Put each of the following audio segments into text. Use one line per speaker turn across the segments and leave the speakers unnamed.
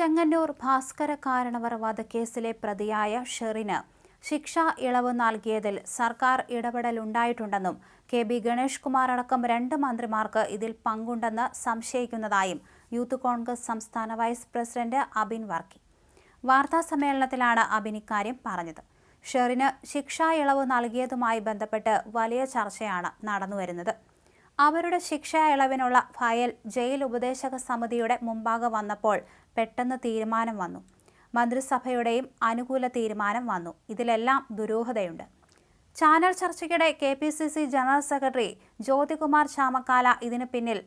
ചെങ്ങന്നൂർ ഭാസ്കര കാരണവർ വധക്കേസിലെ പ്രതിയായ ഷെറിന് ശിക്ഷാ ഇളവ് നൽകിയതിൽ സർക്കാർ ഇടപെടലുണ്ടായിട്ടുണ്ടെന്നും കെ ബി ഗണേഷ് കുമാർ അടക്കം രണ്ട് മന്ത്രിമാർക്ക് ഇതിൽ പങ്കുണ്ടെന്ന് സംശയിക്കുന്നതായും യൂത്ത് കോൺഗ്രസ് സംസ്ഥാന വൈസ് പ്രസിഡന്റ് അബിൻ വർക്കി. വാർത്താ സമ്മേളനത്തിലാണ് അബിൻ ഇക്കാര്യം പറഞ്ഞത്. ഷെറിന് ശിക്ഷാ ഇളവ് നൽകിയതുമായി ബന്ധപ്പെട്ട് വലിയ ചർച്ചയാണ് നടന്നുവരുന്നത്. അവരുടെ ശിക്ഷാ ഇളവിനുള്ള ഫയൽ ജയിൽ ഉപദേശക സമിതിയുടെ മുമ്പാകെ വന്നപ്പോൾ പെട്ടെന്ന് തീരുമാനം വന്നു. മന്ത്രിസഭയുടെയും അനുകൂല തീരുമാനം വന്നു. ഇതിലെല്ലാം ദുരൂഹതയുണ്ട്. ചാനൽ ചർച്ചയ്ക്കിടെ K P C C general secretary Jyothikumar Chamakkala ഇതിനു പിന്നിൽ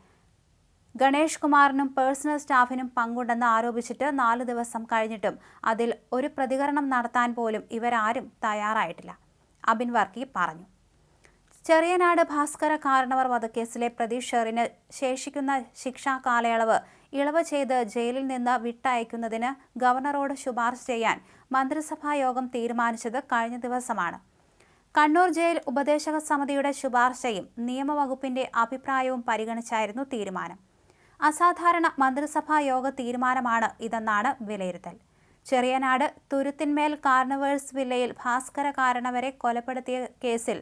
ഗണേഷ് കുമാറിനും പേഴ്സണൽ സ്റ്റാഫിനും പങ്കുണ്ടെന്ന് ആരോപിച്ചിട്ട് നാല് ദിവസം കഴിഞ്ഞിട്ടും അതിൽ ഒരു പ്രതികരണം നടത്താൻ പോലും ഇവരാരും തയ്യാറായിട്ടില്ല. അബിൻ വർക്കി പറഞ്ഞു. ചെറിയനാട് ഭാസ്കര കാരണവർ വധക്കേസിലെ പ്രതി ഷെറിന് ശേഷിക്കുന്ന ശിക്ഷാ കാലയളവ് ഇളവ് ചെയ്ത് ജയിലിൽ നിന്ന് വിട്ടയക്കുന്നതിന് ഗവർണറോട് ശുപാർശ ചെയ്യാൻ മന്ത്രിസഭാ യോഗം തീരുമാനിച്ചത് കഴിഞ്ഞ ദിവസമാണ്. കണ്ണൂർ ജയിൽ ഉപദേശക സമിതിയുടെ ശുപാർശയും നിയമവകുപ്പിന്റെ അഭിപ്രായവും പരിഗണിച്ചായിരുന്നു തീരുമാനം. അസാധാരണ മന്ത്രിസഭാ യോഗ തീരുമാനമാണ് ഇതെന്നാണ് വിലയിരുത്തൽ. ചെറിയനാട് തുരുത്തിന്മേൽ കാർണവേഴ്സ് വില്ലയിൽ ഭാസ്കര കാരണവരെ കൊലപ്പെടുത്തിയ കേസിൽ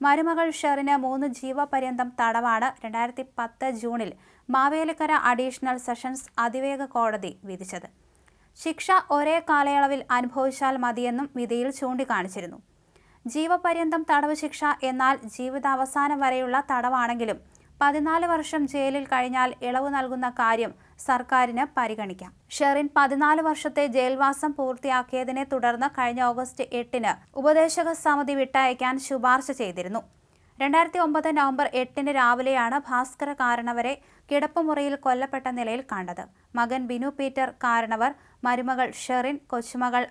മരുമകൾ ഷെറിന് മൂന്ന് ജീവപര്യന്തം തടവാണ് രണ്ടായിരത്തി പത്ത് ജൂണിൽ മാവേലിക്കര അഡീഷണൽ സെഷൻസ് അതിവേഗ കോടതി വിധിച്ചത്. ശിക്ഷ ഒരേ കാലയളവിൽ അനുഭവിച്ചാൽ മതിയെന്നും വിധിയിൽ ചൂണ്ടിക്കാണിച്ചിരുന്നു. ജീവപര്യന്തം തടവ് ശിക്ഷ എന്നാൽ ജീവിതാവസാനം വരെയുള്ള തടവാണെങ്കിലും പതിനാല് വർഷം ജയിലിൽ കഴിഞ്ഞാൽ ഇളവ് നൽകുന്ന കാര്യം സർക്കാരിന് പരിഗണിക്കാം. ഷെറിൻ പതിനാല് വർഷത്തെ ജയിൽവാസം പൂർത്തിയാക്കിയതിനെ തുടർന്ന് കഴിഞ്ഞ ഓഗസ്റ്റ് എട്ടിന് ഉപദേശക സമിതി വിട്ടയക്കാൻ ശുപാർശ ചെയ്തിരുന്നു. രണ്ടായിരത്തി ഒമ്പത് നവംബർ എട്ടിന് രാവിലെയാണ് ഭാസ്കര കാരണവരെ കിടപ്പുമുറിയിൽ കൊല്ലപ്പെട്ട നിലയിൽ കണ്ടത്. മകൻ ബിനു പീറ്റർ കാരണവർ മരുമകൾ ഷെറിൻ കൊച്ചുമകൾ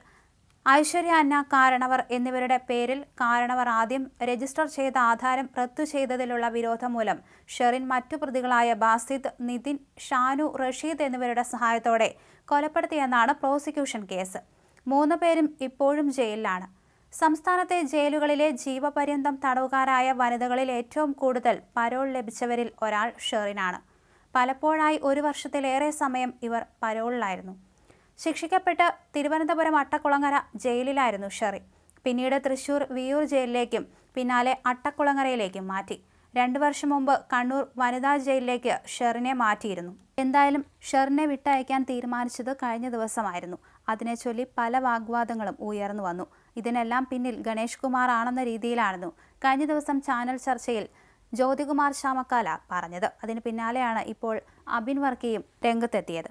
ഐശ്വര്യ അന്ന കാരണവർ എന്നിവരുടെ പേരിൽ കാരണവർ ആദ്യം രജിസ്റ്റർ ചെയ്ത ആധാരം റദ്ദു ചെയ്തതിലുള്ള വിരോധം മൂലം ഷെറിൻ മറ്റു പ്രതികളായ ബാസിദ് നിതിൻ ഷാനു റഷീദ് എന്നിവരുടെ സഹായത്തോടെ കൊലപ്പെടുത്തിയെന്നാണ് പ്രോസിക്യൂഷൻ കേസ്. മൂന്ന് പേരും ഇപ്പോഴും ജയിലിലാണ്. സംസ്ഥാനത്തെ ജയിലുകളിലെ ജീവപര്യന്തം തടവുകാരായ വനിതകളിൽ ഏറ്റവും കൂടുതൽ പരോൾ ലഭിച്ചവരിൽ ഒരാൾ ഷെറിനാണ്. പലപ്പോഴായി ഒരു വർഷത്തിലേറെ സമയം ഇവർ പരോളിലായിരുന്നു. ശിക്ഷിക്കപ്പെട്ട് തിരുവനന്തപുരം അട്ടക്കുളങ്ങര ജയിലിലായിരുന്നു ഷെറി. പിന്നീട് തൃശൂർ വിയൂർ ജയിലിലേക്കും പിന്നാലെ അട്ടക്കുളങ്ങരയിലേക്കും മാറ്റി. രണ്ടു വർഷം മുമ്പ് കണ്ണൂർ വനിതാ ജയിലിലേക്ക് ഷെറിനെ മാറ്റിയിരുന്നു. എന്തായാലും ഷെറിനെ വിട്ടയക്കാൻ തീരുമാനിച്ചത് കഴിഞ്ഞ ദിവസമായിരുന്നു. അതിനെ ചൊല്ലി പല വാഗ്വാദങ്ങളും ഉയർന്നു വന്നു. ഇതിനെല്ലാം പിന്നിൽ ഗണേഷ് കുമാർ ആണെന്ന രീതിയിലായിരുന്നു കഴിഞ്ഞ ദിവസം ചാനൽ ചർച്ചയിൽ ജ്യോതികുമാർ ശാമക്കാല പറഞ്ഞത്. അതിന് പിന്നാലെയാണ് ഇപ്പോൾ അബിൻ വർക്കിയും രംഗത്തെത്തിയത്.